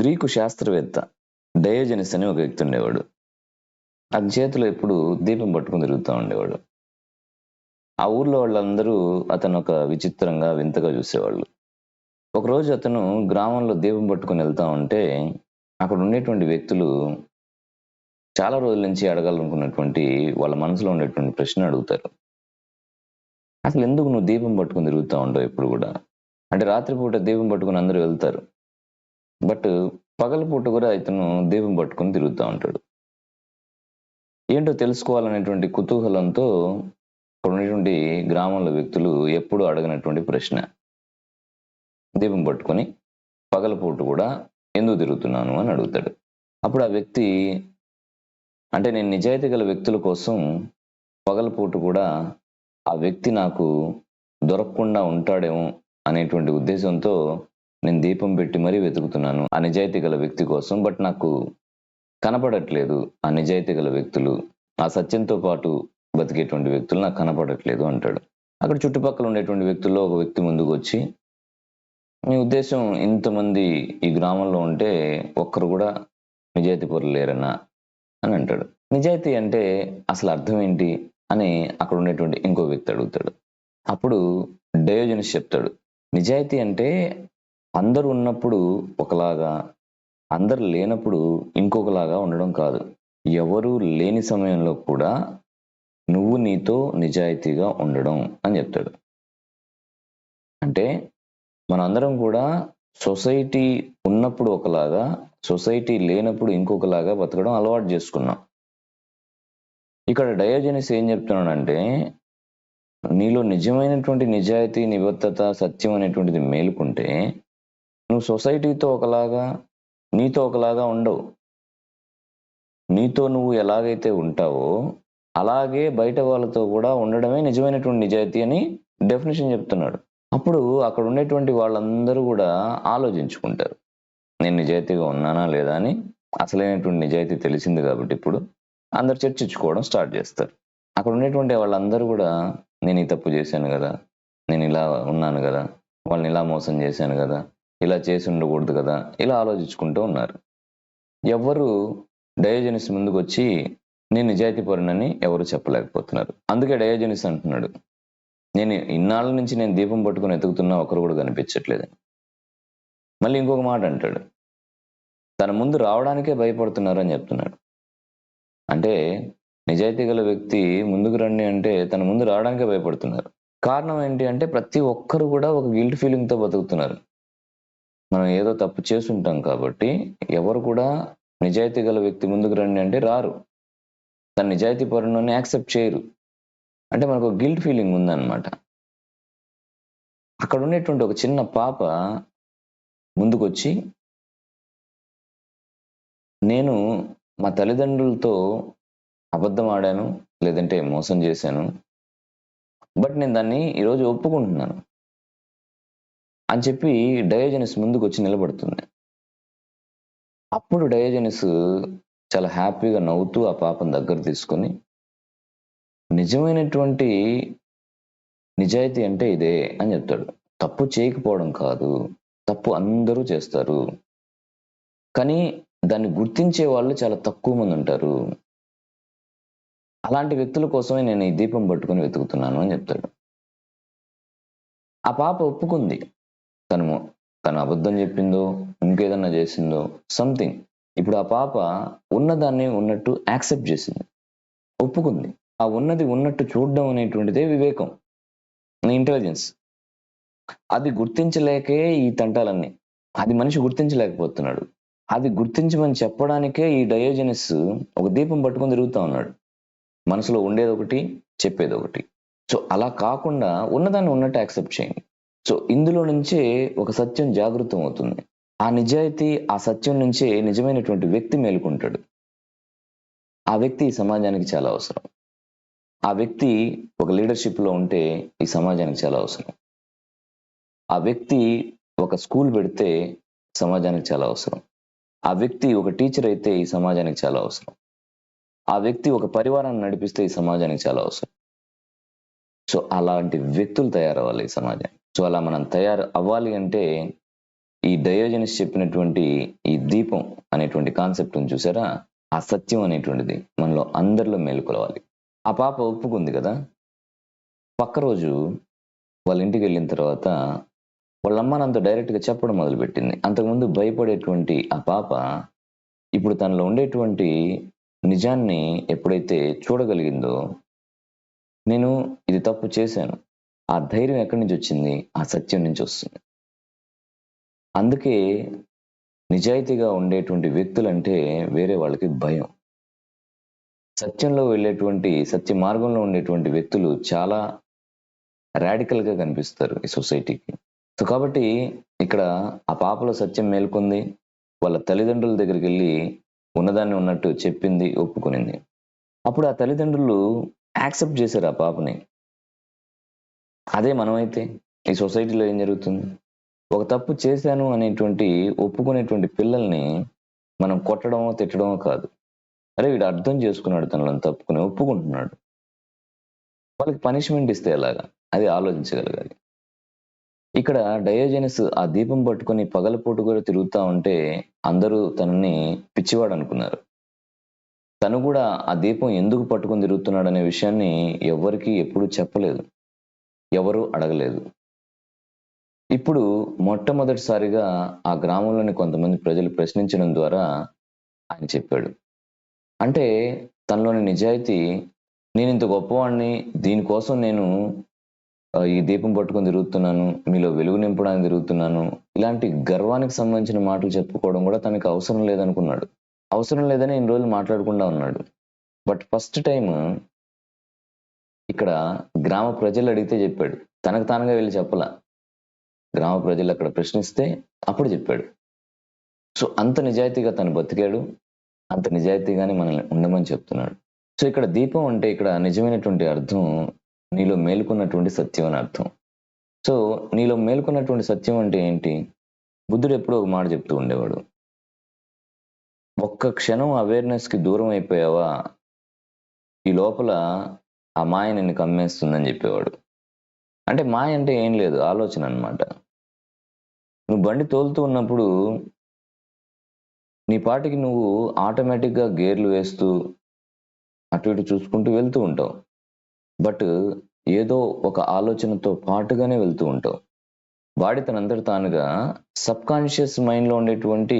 Greek శాస్త్రవేత్త డయోజనిస్ అని ఒక వ్యక్తి ఉండేవాడు. అతని చేతిలో ఎప్పుడు దీపం పట్టుకుని తిరుగుతూ ఉండేవాడు. ఆ ఊర్లో వాళ్ళందరూ అతను ఒక విచిత్రంగా వింతగా చూసేవాళ్ళు. ఒకరోజు అతను గ్రామంలో దీపం పట్టుకుని వెళ్తా ఉంటే అక్కడ ఉండేటువంటి వ్యక్తులు చాలా రోజుల నుంచి అడగాలనుకున్నటువంటి వాళ్ళ మనసులో ఉండేటువంటి ప్రశ్న అడుగుతారు. అసలు ఎందుకు నువ్వు దీపం పట్టుకుని తిరుగుతూ ఉంటావు ఎప్పుడు కూడా? అంటే రాత్రిపూట దీపం పట్టుకుని అందరూ వెళ్తారు. బట్ పగలపూట కూడా ఇతను దీపం పట్టుకుని తిరుగుతూ ఉంటాడు. ఏంటో తెలుసుకోవాలనేటువంటి కుతూహలంతో అక్కడ ఉన్నటువంటి గ్రామంలో వ్యక్తులు ఎప్పుడూ అడగనటువంటి ప్రశ్న. దీపం పట్టుకొని పగలపూట కూడా ఎందుకు తిరుగుతున్నాను అని అడుగుతాడు. అప్పుడు ఆ వ్యక్తి అంటే నేను నిజాయితీ గల వ్యక్తుల కోసం పగలపూట కూడా ఆ వ్యక్తి నాకు దొరకకుండా ఉంటాడేమో అనేటువంటి ఉద్దేశంతో నేను దీపం పెట్టి మరీ వెతుకుతున్నాను. అనిజాయితీ గల వ్యక్తి కోసం బట్ నాకు కనపడట్లేదు ఆ నిజాయితీ గల వ్యక్తులు. ఆ సత్యంతో పాటు బతికేటువంటి వ్యక్తులు నాకు కనపడట్లేదు అంటాడు. అక్కడ చుట్టుపక్కల ఉండేటువంటి వ్యక్తుల్లో ఒక వ్యక్తి ముందుకు వచ్చి మీ ఉద్దేశం ఇంతమంది ఈ గ్రామంలో ఉంటే ఒక్కరు కూడా నిజాయితీ పరులు లేరనా అని అంటాడు. నిజాయితీ అంటే అసలు అర్థం ఏంటి? అని అక్కడ ఉండేటువంటి ఇంకో వ్యక్తి అడుగుతాడు. అప్పుడు డయోజనిస్ చెప్తాడు. నిజాయితీ అంటే అందరు ఉన్నప్పుడు ఒకలాగా అందరు లేనప్పుడు ఇంకొకలాగా ఉండడం కాదు. ఎవరు లేని సమయంలో కూడా నువ్వు నీతో నిజాయితీగా ఉండడం అని చెప్తాడు. అంటే మనందరం కూడా సొసైటీ ఉన్నప్పుడు ఒకలాగా సొసైటీ లేనప్పుడు ఇంకొకలాగా బతకడం అలవాటు చేసుకున్నాం. ఇక్కడ డయోజనిస్ ఏం చెప్తున్నాడంటే నీలో నిజమైనటువంటి నిజాయితీ నిబద్ధత సత్యం అనేటువంటిది మేలుకుంటే నువ్వు సొసైటీతో ఒకలాగా నీతో ఒకలాగా ఉండవు. నీతో నువ్వు ఎలాగైతే ఉంటావో అలాగే బయట వాళ్ళతో కూడా ఉండడమే నిజమైనటువంటి నిజాయితీ అని డెఫినేషన్ చెప్తున్నాడు. అప్పుడు అక్కడ ఉండేటువంటి వాళ్ళందరూ కూడా ఆలోచించుకుంటారు. నేను నిజాయితీగా ఉన్నానా లేదా అని అసలైనటువంటి నిజాయితీ తెలిసింది కాబట్టి ఇప్పుడు అందరు చర్చించుకోవడం స్టార్ట్ చేస్తారు. అక్కడ ఉండేటువంటి వాళ్ళందరూ కూడా నేను ఈ తప్పు చేశాను కదా నేను ఇలా ఉన్నాను కదా వాళ్ళని ఇలా మోసం చేశాను కదా ఇలా చేసి ఉండకూడదు కదా? ఇలా ఆలోచించుకుంటూ ఉన్నారు. ఎవరు డయోజనిస్ ముందుకు వచ్చి నేను నిజాయితీ పరునని ఎవరు చెప్పలేకపోతున్నారు. అందుకే డయోజనిస్ అంటున్నాడు. నేను ఇన్నాళ్ళ నుంచి నేను దీపం పట్టుకుని ఎతుకుతున్నా ఒకరు కూడా కనిపించట్లేదు. మళ్ళీ ఇంకొక మాట అంటాడు. తన ముందు రావడానికే భయపడుతున్నారు అని చెప్తున్నాడు. అంటే నిజాయితీ గల వ్యక్తి ముందుకు రండి అంటే తన ముందు రావడానికే భయపడుతున్నారు. కారణం ఏంటి అంటే ప్రతి ఒక్కరు కూడా ఒక గిల్ట్ ఫీలింగ్తో బతుకుతున్నారు. మనం ఏదో తప్పు చేస్తుంటాం కాబట్టి ఎవరు కూడా నిజాయితీ గల వ్యక్తి ముందుకు రండి అంటే రారు. తన నిజాయితీ పరుణాన్ని యాక్సెప్ట్ చేయరు. అంటే మనకు గిల్ట్ ఫీలింగ్ ఉందన్నమాట. అక్కడ ఉండేటువంటి ఒక చిన్న పాప ముందుకొచ్చి నేను మా తల్లిదండ్రులతో అబద్ధం ఆడాను లేదంటే మోసం చేశాను బట్ నేను దాన్ని ఈరోజు ఒప్పుకుంటున్నాను. అని చెప్పి డయోజనిస్ ముందుకు వచ్చి నిలబడుతుంది. అప్పుడు డయోజనిస్ చాలా హ్యాపీగా నవ్వుతూ ఆ పాపను దగ్గర తీసుకొని నిజమైనటువంటి నిజాయితీ అంటే ఇదే అని చెప్తాడు. తప్పు చేయకపోవడం కాదు తప్పు అందరూ చేస్తారు. కానీ దాన్ని గుర్తించే వాళ్ళు చాలా తక్కువ మంది ఉంటారు. అలాంటి వ్యక్తుల కోసమే నేను ఈ దీపం పట్టుకొని వెతుకుతున్నాను అని చెప్తాడు. ఆ పాప ఒప్పుకుంది. తను తను అబద్ధం చెప్పిందో ఇంకేదన్నా చేసిందో సంథింగ్ ఇప్పుడు ఆ పాప ఉన్నదాన్ని ఉన్నట్టు యాక్సెప్ట్ చేసింది. ఒప్పుకుంది. ఆ ఉన్నది ఉన్నట్టు చూడడం అనేటువంటిదే వివేకం. ఇంటెలిజెన్స్ అది గుర్తించలేకే ఈ తంటాలన్నీ. అది మనిషి గుర్తించలేకపోతున్నాడు. అది గుర్తించమని చెప్పడానికే ఈ డయోజెనిస్ ఒక దీపం పట్టుకొని తిరుగుతూ ఉన్నాడు. మనసులో ఉండేది ఒకటి చెప్పేది ఒకటి సో అలా కాకుండా ఉన్నదాన్ని ఉన్నట్టు యాక్సెప్ట్ చేయండి. సో ఇందులో నుంచే ఒక సత్యం జాగృతం అవుతుంది ఆ నిజాయితీ ఆ సత్యం నుంచే నిజమైనటువంటి వ్యక్తి మేలుకుంటాడు. ఆ వ్యక్తి ఈ సమాజానికి చాలా అవసరం. ఆ వ్యక్తి ఒక లీడర్షిప్లో ఉంటే ఈ సమాజానికి చాలా అవసరం. ఆ వ్యక్తి ఒక స్కూల్ పెడితే సమాజానికి చాలా అవసరం. ఆ వ్యక్తి ఒక టీచర్ అయితే ఈ సమాజానికి చాలా అవసరం. ఆ వ్యక్తి ఒక పరివారాన్ని నడిపిస్తే ఈ సమాజానికి చాలా అవసరం. సో అలాంటి వ్యక్తులు తయారవ్వాలి ఈ సమాజం సో అలా మనం తయారు అవ్వాలి అంటే ఈ డయోజనిస్ చెప్పినటువంటి ఈ దీపం అనేటువంటి కాన్సెప్ట్ చూసారా? ఆ సత్యం అనేటువంటిది మనలో అందరిలో మేలుకొలవాలి. ఆ పాప ఒప్పుకుంది కదా? పక్క రోజు వాళ్ళ ఇంటికి వెళ్ళిన తర్వాత వాళ్ళ అమ్మ నాతో డైరెక్ట్గా చెప్పడం మొదలుపెట్టింది. అంతకుముందు భయపడేటువంటి ఆ పాప ఇప్పుడు తనలో ఉండేటువంటి నిజాన్ని ఎప్పుడైతే చూడగలిగిందో నేను ఇది తప్పు చేశాను. ఆ ధైర్యం ఎక్కడి నుంచి వచ్చింది? ఆ సత్యం నుంచి వస్తుంది. అందుకే నిజాయితీగా ఉండేటువంటి వ్యక్తులంటే వేరే వాళ్ళకి భయం. సత్యంలో వెళ్ళేటువంటి సత్య మార్గంలో ఉండేటువంటి వ్యక్తులు చాలా radical గా కనిపిస్తారు ఈ సొసైటీకి. సో కాబట్టి ఇక్కడ ఆ పాపలో సత్యం మేల్కొంది వాళ్ళ తల్లిదండ్రుల దగ్గరికి వెళ్ళి ఉన్నదాన్ని ఉన్నట్టు చెప్పింది ఒప్పుకునింది. అప్పుడు ఆ తల్లిదండ్రులు యాక్సెప్ట్ చేశారు ఆ పాపని. అదే మనమైతే ఈ సొసైటీలో ఏం జరుగుతుంది? ఒక తప్పు చేశాను అనేటువంటి ఒప్పుకునేటువంటి పిల్లల్ని మనం కొట్టడమో తిట్టడమో కాదు. అరే వీడు అర్థం చేసుకున్నాడు తనలను తప్పుకుని ఒప్పుకుంటున్నాడు. వాళ్ళకి పనిష్మెంట్ ఇస్తే ఎలాగా? అది ఆలోచించగలగాలి. ఇక్కడ డయోజెనస్ ఆ దీపం పట్టుకొని పగలపూట కూడా తిరుగుతా ఉంటే అందరూ తనని పిచ్చివాడు అనుకున్నారు. తను కూడా ఆ దీపం ఎందుకు పట్టుకొని తిరుగుతున్నాడు అనే విషయాన్ని ఎవరికి ఎప్పుడు చెప్పలేదు. ఎవరూ అడగలేదు. ఇప్పుడు మొట్టమొదటిసారిగా ఆ గ్రామంలోని కొంతమంది ప్రజలు ప్రశ్నించడం ద్వారా ఆయన చెప్పాడు. అంటే తనలోని నిజాయితీ నేను ఇంత గొప్పవాడిని దీనికోసం నేను ఈ దీపం పట్టుకొని తిరుగుతున్నాను మీలో వెలుగు నింపడానికి తిరుగుతున్నాను ఇలాంటి గర్వానికి సంబంధించిన మాటలు చెప్పుకోవడం కూడా తనకి అవసరం లేదనుకున్నాడు. అవసరం లేదని ఇన్ని రోజులు మాట్లాడకుండా ఉన్నాడు. బట్ ఫస్ట్ టైం ఇక్కడ గ్రామ ప్రజలు అడిగితే చెప్పాడు. తనకు తానుగా వెళ్ళి చెప్పలా. గ్రామ ప్రజలు అక్కడ ప్రశ్నిస్తే అప్పుడు చెప్పాడు. సో అంత నిజాయితీగా తను బతికాడు. అంత నిజాయితీగానే మనల్ని ఉండమని చెప్తున్నాడు. సో ఇక్కడ దీపం అంటే ఇక్కడ నిజమైనటువంటి అర్థం నీలో మేలుకున్నటువంటి సత్యం అని అర్థం. సో నీలో మేలుకున్నటువంటి సత్యం అంటే ఏంటి? బుద్ధుడు ఎప్పుడూ ఒక మాట చెప్తూ ఉండేవాడు. ఒక్క క్షణం అవేర్నెస్కి కి దూరం అయిపోయావా? ఈ లోపల ఆ మాయ నిన్ను కమ్మేస్తుందని చెప్పేవాడు. అంటే మాయ అంటే ఏం లేదు ఆలోచన అన్నమాట. నువ్వు బండి తోలుతూ ఉన్నప్పుడు నీ పాటికి నువ్వు ఆటోమేటిక్గా గేర్లు వేస్తూ అటు ఇటు చూసుకుంటూ వెళ్తూ ఉంటావు. బట్ ఏదో ఒక ఆలోచనతో పాటుగానే వెళ్తూ ఉంటావు. బాడీ తనంతట తానుగా సబ్ కాన్షియస్ మైండ్లో ఉండేటువంటి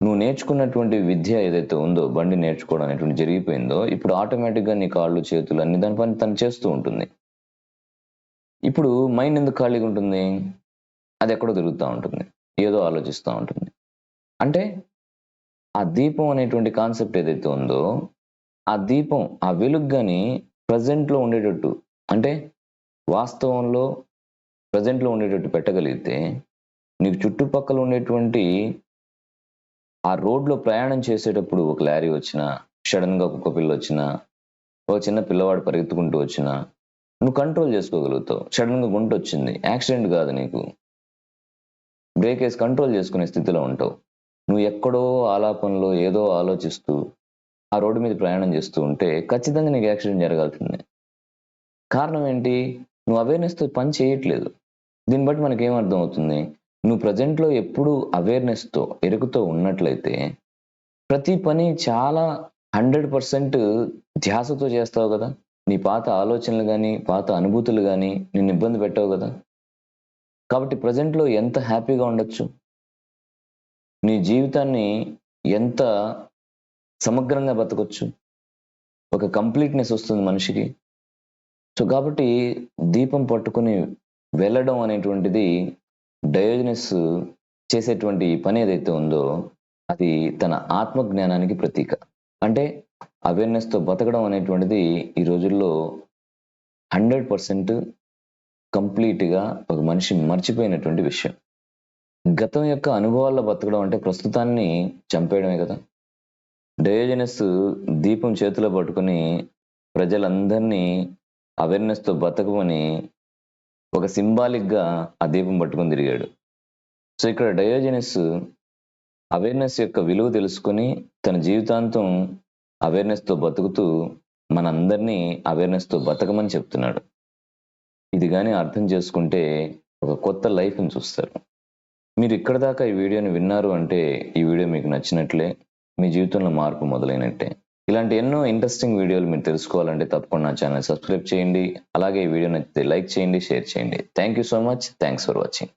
నువ్వు నేర్చుకున్నటువంటి విద్య ఏదైతే ఉందో బండి నేర్చుకోవడం అనేటువంటి జరిగిపోయిందో ఇప్పుడు ఆటోమేటిక్గా నీ కాళ్ళు చేతులు అన్ని దాని పని తను చేస్తూ ఉంటుంది. ఇప్పుడు మైండ్ ఎందుకు ఖాళీగా ఉంటుంది? అది ఎక్కడో తిరుగుతూ ఉంటుంది. ఏదో ఆలోచిస్తూ ఉంటుంది. అంటే ఆ దీపం అనేటువంటి కాన్సెప్ట్ ఏదైతే ఉందో ఆ దీపం ఆ వెలుగు కానీ ప్రజెంట్లో ఉండేటట్టు అంటే వాస్తవంలో ప్రజెంట్లో ఉండేటట్టు పెట్టగలిగితే నీకు చుట్టుపక్కల ఉండేటువంటి ఆ రోడ్లో ప్రయాణం చేసేటప్పుడు ఒక లారీ వచ్చినా సడన్గా కుక్క పిల్ల వచ్చిన ఒక చిన్న పిల్లవాడు పరిగెత్తుకుంటూ వచ్చినా నువ్వు కంట్రోల్ చేసుకోగలుగుతావు. సడన్గా గుంట వచ్చింది. యాక్సిడెంట్ కాదు నీకు. బ్రేక్ వేసి కంట్రోల్ చేసుకునే స్థితిలో ఉంటావు. నువ్వు ఎక్కడో ఆలాపనలో ఏదో ఆలోచిస్తూ ఆ రోడ్డు మీద ప్రయాణం చేస్తూ ఉంటే ఖచ్చితంగా నీకు యాక్సిడెంట్ జరగాల్సిందే. కారణం ఏంటి? నువ్వు అవేర్నెస్తో పని చేయట్లేదు. దీన్ని బట్టి మనకి ఏం అర్థం అవుతుంది నువ్వు ప్రజెంట్లో ఎప్పుడు అవేర్నెస్తో ఎరుకుతో ఉన్నట్లయితే ప్రతి పని చాలా హండ్రెడ్ పర్సెంట్ ధ్యాసతో చేస్తావు కదా? నీ పాత ఆలోచనలు కానీ పాత అనుభూతులు కానీ నిన్ను ఇబ్బంది పెట్టావు కదా? కాబట్టి ప్రజెంట్లో ఎంత హ్యాపీగా ఉండొచ్చు? నీ జీవితాన్ని ఎంత సమగ్రంగా బతకొచ్చు? ఒక కంప్లీట్నెస్ వస్తుంది మనిషికి. సో కాబట్టి దీపం పట్టుకొని వెళ్ళడం అనేటువంటిది డయోజనస్ చేసేటువంటి పని ఏదైతే ఉందో అది తన ఆత్మ జ్ఞానానికి ప్రతీక. అంటే అవేర్నెస్తో బతకడం అనేటువంటిది ఈ రోజుల్లో హండ్రెడ్ పర్సెంట్ కంప్లీట్గా ఒక మనిషి మర్చిపోయినటువంటి విషయం. గతం యొక్క అనుభవాల్లో బతకడం అంటే ప్రస్తుతాన్ని చంపేయడమే కదా. డయోజనస్ దీపం చేతిలో పట్టుకొని ప్రజలందరినీ అవేర్నెస్తో బతకమని ఒక సింబాలిక్గా ఆ దీపం పట్టుకొని తిరిగాడు. సో ఇక్కడ డయోజనస్ అవేర్నెస్ యొక్క విలువ తెలుసుకొని తన జీవితాంతం అవేర్నెస్తో బతుకుతూ మనందరినీ అవేర్నెస్తో బతకమని చెప్తున్నాడు. ఇది కానీ అర్థం చేసుకుంటే ఒక కొత్త లైఫ్ని చూస్తారు. మీరు ఇక్కడ దాకా ఈ వీడియోని విన్నారు అంటే ఈ వీడియో మీకు నచ్చినట్లే మీ జీవితంలో మార్పు మొదలైనట్టే. ఇలాంటి ఎన్నో ఇంట్రెస్టింగ్ వీడియోలు మీరు తెలుసుకోవాలంటే తప్పకుండా నా ఛానల్ సబ్స్క్రైబ్ చేయండి. అలాగే ఈ వీడియో నచ్చితే లైక్ చేయండి షేర్ చేయండి. Thank you so much thanks for watching